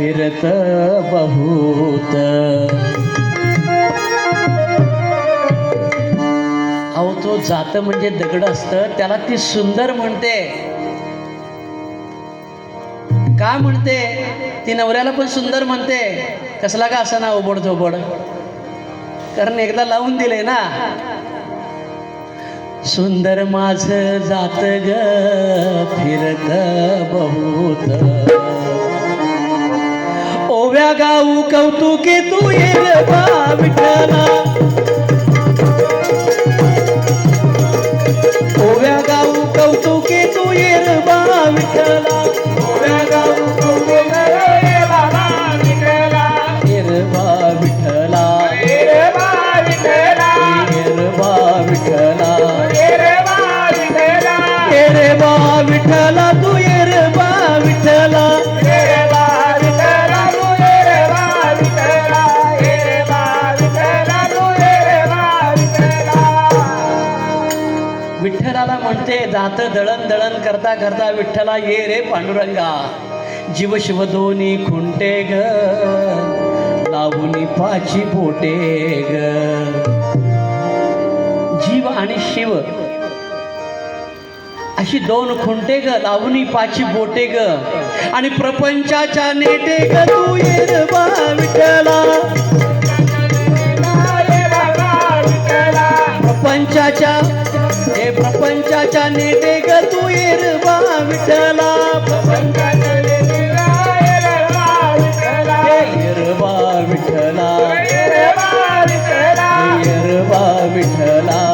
फिरत बहुत. अहो तो जात म्हणजे दगड असतं त्याला ती सुंदर म्हणते. का म्हणते? ती नवऱ्याला पण सुंदर म्हणते. कसला का असं ना ओबड धोबड कारण एकदा लावून दिले ना. सुंदर माझ जात ग फिरत बहुत. ओव्या गाऊ कौतुके तू येल विठ्ठला. ओव्या गाऊ विठ्ठलाला म्हणते जात दळण दळण करता करता विठ्ठला ये रे पांडुरंगा. जीव शिव दोन्ही खुंटे ग लावणी पाची बोटे ग. जीव आणि शिव अशी दोन खुंटे ग लावणी पाची बोटे ग. आणि प्रपंचाच्या नेटे ग तू ये विठ्ठला. ये रे बा विठ्ठला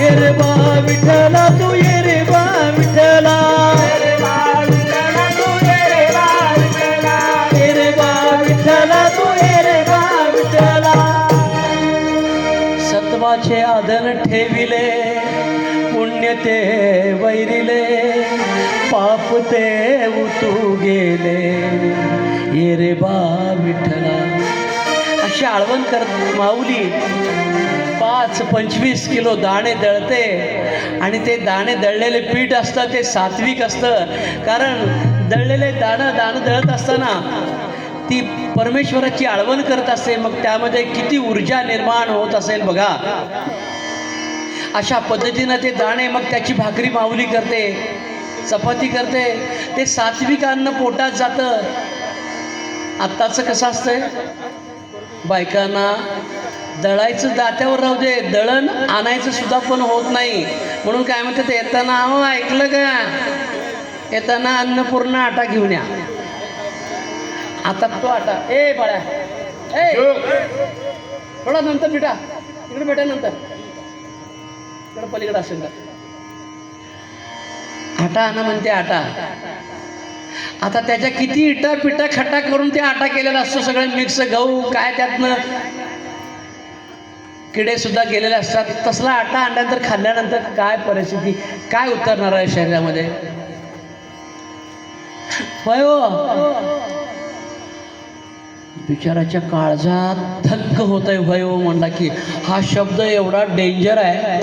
ये रे बा विठ्ठला तू ये रे बा विठ्ठला सत्वाचे आदन ठेविले पुण्य ते वैरिले पाप ते उतू गेले ये रे बा विठ्ठला. अशी आळवण करत माऊली. पाच पंचवीस किलो दाणे दळते आणि ते दाणे दळलेले पीठ असतं ते सात्विक असतं. कारण दळलेले दाणं दाणं दळत असताना ती परमेश्वराची आळवण करत असते मग त्यामध्ये किती ऊर्जा निर्माण होत असेल बघा. अशा पद्धतीनं ते दाणे मग त्याची भाकरी माऊली करते चपाती करते. ते सात्विक अन्न पोटात जातं. आत्ताचं कसं असतंय? बायकांना दळायचं दात्यावर राहू दे दळण आणायचं सुद्धा पण होत नाही. म्हणून काय म्हणतात येताना अहो ऐकलं का? येताना अन्नपूर्ण आटा घेऊन या. आता तो आटा ए बाळ्या ए थोडा नंतर भेटा इकडे भेटा नंतर. इकडे पलीकडे असेल का आटा आणा म्हणते आटा. आता त्याच्या किती इटा पिटा खट्टा करून ते आटा केलेला असतो सगळं मिक्स गहू काय त्यातनं किडे सुद्धा गेलेले असतात. तसला आटा आणल्यानंतर खाल्ल्यानंतर काय परिस्थिती काय उतरणार आहे शरीरामध्ये? हो. बिचाराच्या काळजात थक्क होत आहे भय हो म्हणला की हा शब्द एवढा डेंजर आहे.